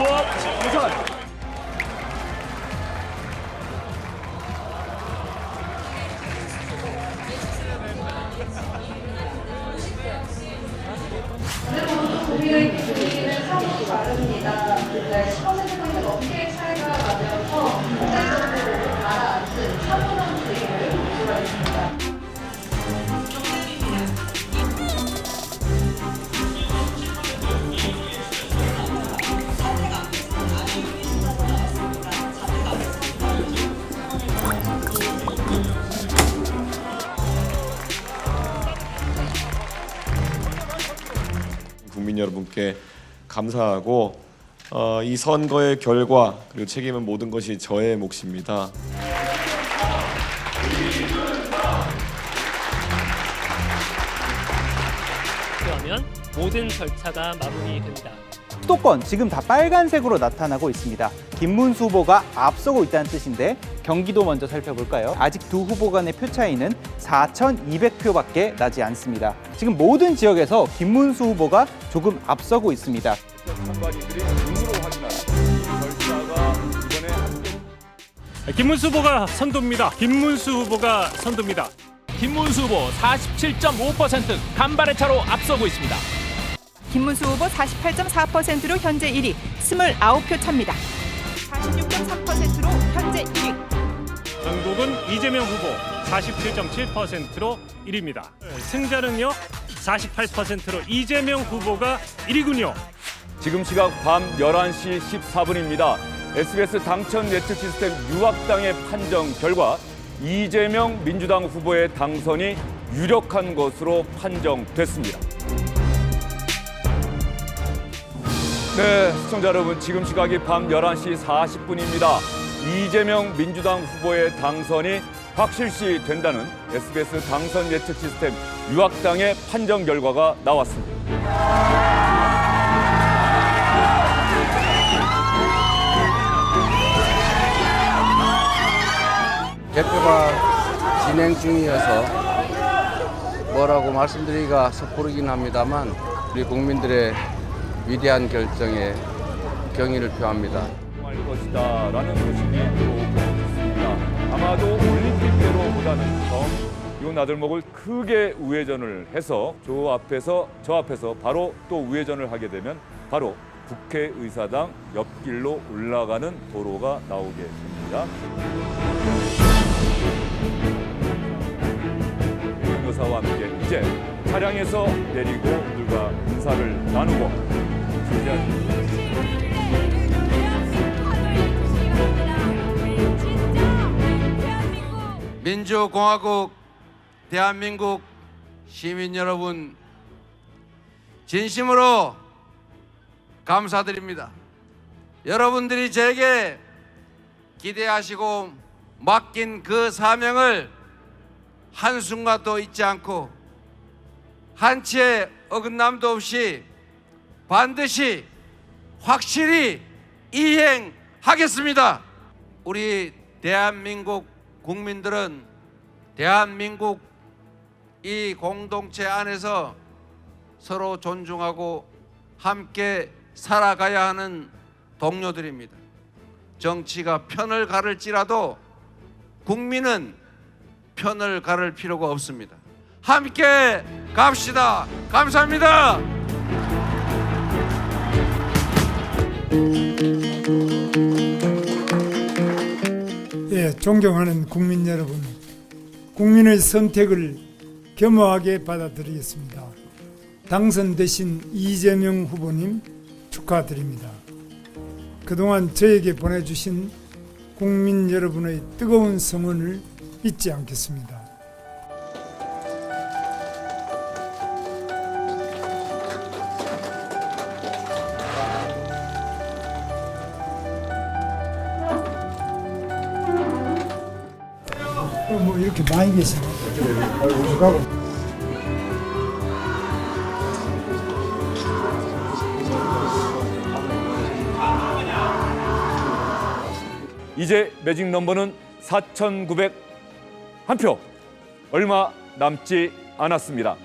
우선 오늘부터 고민을 드리는 사무기 마련입니다. 여러분께 감사하고 어, 이 선거의 결과 그리고 책임은 모든 것이 저의 몫입니다. 그러면 모든 절차가 마무리됩니다. 수도권 지금 다 빨간색으로 나타나고 있습니다. 김문수 후보가 앞서고 있다는 뜻인데 경기도 먼저 살펴볼까요? 아직 두 후보 간의 표 차이는 4,200표밖에 나지 않습니다. 지금 모든 지역에서 김문수 후보가 조금 앞서고 있습니다. 김문수 후보가 선두입니다. 김문수 후보가 선두입니다. 김문수 후보 47.5% 간발의 차로 앞서고 있습니다. 김문수 후보 48.4%로 현재 1위, 29표 차입니다. 46.3%로 현재 1위. 전국은 이재명 후보 47.7%로 1위입니다. 승자는요 48%로 이재명 후보가 1위군요. 지금 시각 밤 11시 14분입니다. SBS 당천 네트 시스템 유학당의 판정 결과 이재명 민주당 후보의 당선이 유력한 것으로 판정됐습니다. 네, 시청자 여러분, 지금 시각이 밤 11시 40분입니다. 이재명 민주당 후보의 당선이 확실시 된다는 SBS 당선 예측 시스템 유학당의 판정 결과가 나왔습니다. 개표가 진행 중이어서 뭐라고 말씀드리기가 섣부르긴 합니다만 우리 국민들의 위대한 결정에 경의를 표합니다. 아마도 올림픽 때로보다는 더이 나들목을 크게 우회전을 해서 저 앞에서 저 앞에서 바로 또 우회전을 하게 되면 바로 국회의사당 옆길로 올라가는 도로가 나오게 됩니다. 여사와 함께 이제 차량에서 내리고 그들과 인사를 나누고 민주공화국 대한민국 시민 여러분 진심으로 감사드립니다. 여러분들이 제게 기대하시고 맡긴 그 사명을 한순간도 잊지 않고 한치의 어긋남도 없이 반드시 확실히 이행하겠습니다. 우리 대한민국 국민들은 대한민국 이 공동체 안에서 서로 존중하고 함께 살아가야 하는 동료들입니다. 정치가 편을 가를지라도 국민은 편을 가를 필요가 없습니다. 함께 갑시다. 감사합니다. 예, 존경하는 국민 여러분, 국민의 선택을 겸허하게 받아들이겠습니다. 당선되신 이재명 후보님 축하드립니다. 그동안 저에게 보내주신 국민 여러분의 뜨거운 성원을 잊지 않겠습니다. 뭐 이렇게 많이 계시네. 가고. 이제 매직 넘버는 4,901표 얼마 남지 않았습니다.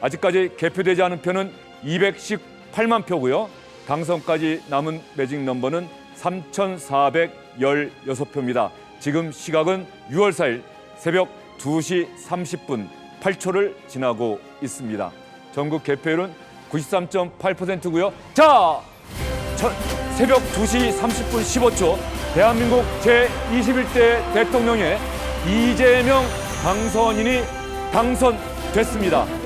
아직까지 개표되지 않은 표는 218만 표고요. 당선까지 남은 매직 넘버는 3,416표입니다. 지금 시각은 6월 4일 새벽 2시 30분 8초를 지나고 있습니다. 전국 개표율은 93.8%고요. 자, 저, 새벽 2시 30분 15초 대한민국 제21대 대통령의 이재명 당선인이 당선됐습니다.